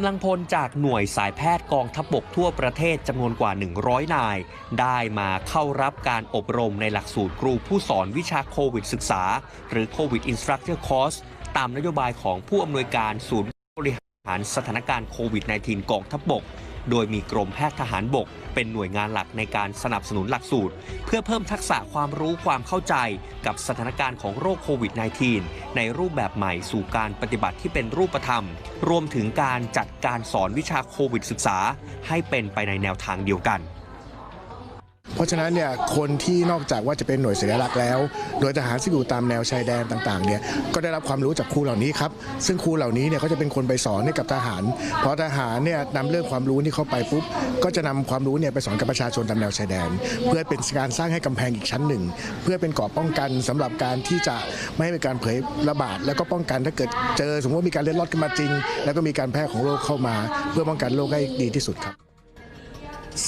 ำลังพลจากหน่วยสายแพทย์กองทัพบกทั่วประเทศจำนวนกว่า 100 นาย ได้มาเข้ารับการอบรมในหลักสูตรครูผู้สอนวิชาโควิดศึกษา หรือโควิด Instructor Course ตามนโยบายของผู้อำนวยการศูนย์บริหารสถานการณ์โควิด -19 กองทัพบก โดยมีกรมแพทย์ทหารบก เป็นหน่วยงานหลักในการสนับสนุนหลักสูตร เพื่อเพิ่มทักษะความรู้ความเข้าใจ กับสถานการณ์ของโรคโควิด -19 ในรูปแบบใหม่สู่การปฏิบัติที่เป็นรูปธรรม รวมถึงการจัดการสอนวิชาโควิดศึกษา ให้เป็นไปในแนวทางเดียวกัน เพราะฉะนั้นเนี่ยคนที่นอกจากว่าจะเป็นหน่วยสัญลักษณ์แล้ว โดยทหารที่อยู่ตามแนวชายแดนต่างๆเนี่ยก็ได้รับความรู้จากครูเหล่านี้ครับซึ่งครูเหล่านี้เนี่ยเขาจะเป็นคนไปสอนให้กับทหารเพอทหารเนี่ยนำเรื่องความรู้นี้เข้าไปปุ๊บก็จะนำความรู้เนี่ยไปสอนกับประชาชนตามแนวชายแดน เพื่อเป็นการสร้างให้กำแพงอีกชั้นหนึ่ง เพื่อเป็นเกราะป้องกันสำหรับการที่จะไม่ให้มีการเผยระบาด แล้วก็ป้องกันถ้าเกิดเจอสมมติว่ามีการเล็ดลอดขึ้นมาจริง แล้วก็มีการแพร่ของโรคเข้ามา เพื่อป้องกันโรคให้ดีที่สุดครับ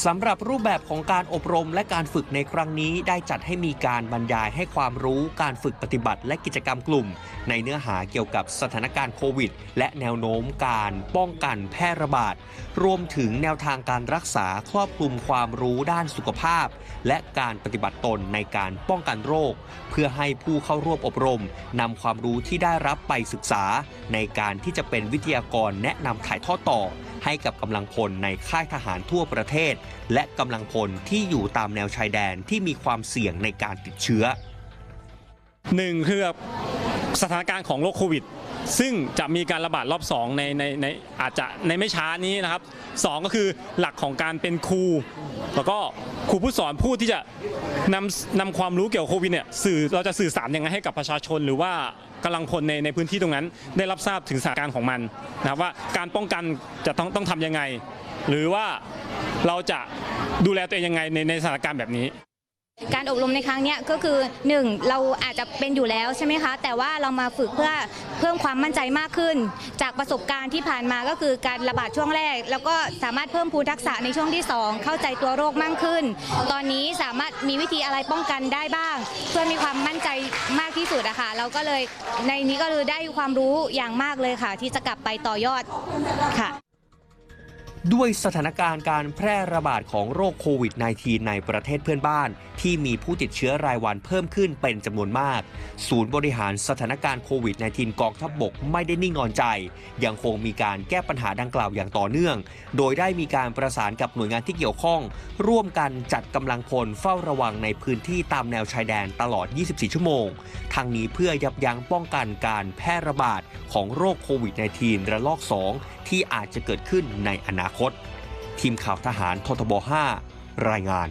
สำหรับรูปแบบของการอบรมและการฝึกในครั้งนี้ ได้จัดให้มีการบรรยายให้ความรู้การฝึกปฏิบัติและกิจกรรมกลุ่ม ในเนื้อหาเกี่ยวกับสถานการณ์โควิด และแนวโน้มการป้องกันแพร่ระบาด รวมถึงแนวทางการรักษาครอบคลุมความรู้ด้านสุขภาพ และการปฏิบัติตนในการป้องกันโรค เพื่อให้ผู้เข้าร่วมอบรมนำความรู้ที่ได้รับไปศึกษา ในการที่จะเป็นวิทยากรแนะนำถ่ายทอดต่อ ให้กับกำลังพลในค่ายทหารทั่วประเทศและกำลังพลที่อยู่ตามแนวชายแดนที่มีความเสี่ยงในการติดเชื้อหนึ่งคือสถานการณ์ของโรคโควิด ซึ่งจะมีการระบาดรอบ2ในในในอาจจะในไม่ช้านี้นะครับสองก็คือหลักของการเป็นครู แล้วก็ครูผู้สอนผู้ที่จะนำนำความรู้เกี่ยวกับโควิดเนี่ยสื่อเราจะสื่อสารยังไงให้กับประชาชนหรือว่า กำลังพลในในพื้นที่ตรงนั้น ได้รับทราบถึงสถานการณ์ของมันนะครับว่าการป้องกันจะต้องต้องทำยังไง หรือว่าเราจะดูแลตัวเองยังไงในในสถานการณ์แบบนี้ การอบรมในครั้งนี้ก็คือ 1. เราอาจจะเป็นอยู่แล้วใช่ไหมคะ แต่ว่าเรามาฝึกเพื่อเพิ่มความมั่นใจมากขึ้น จากประสบการณ์ที่ผ่านมาก็คือการระบาดช่วงแรก แล้วก็สามารถเพิ่มพูนทักษะในช่วงที่ 2 เข้าใจตัวโรคมากขึ้น ตอนนี้สามารถมีวิธีอะไรป้องกันได้บ้าง เพื่อมีความมั่นใจมากที่สุดอะค่ะเราก็เลยในนี้ก็เลยได้ความรู้อย่างมากเลยค่ะ ที่จะกลับไปต่อยอดค่ะ ด้วยสถานการณ์การแพร่ระบาดของโรคโควิด -19 ในประเทศเพื่อนบ้าน ที่มีผู้ติดเชื้อรายวันเพิ่มขึ้นเป็นจำนวนมาก ศูนย์บริหารสถานการณ์โควิด -19 กองทัพบบกไม่ได้นิ่งนอนใจ ยังคงมีการแก้ปัญหาดังกล่าวอย่างต่อเนื่อง โดยได้มีการประสานกับหน่วยงานที่เกี่ยวข้อง ร่วมกันจัดกำลังพลเฝ้าระวังในพื้นที่ตามแนวชายแดนตลอด 24 ชั่วโมง ทางนี้เพื่อยับยั้งป้องกันการแพร่ระบาดของโรคโควิด -19 ระลอก 2 ที่อาจจะเกิดขึ้นในอนาคต ทีมข่าวทหารททบ 5 รายงาน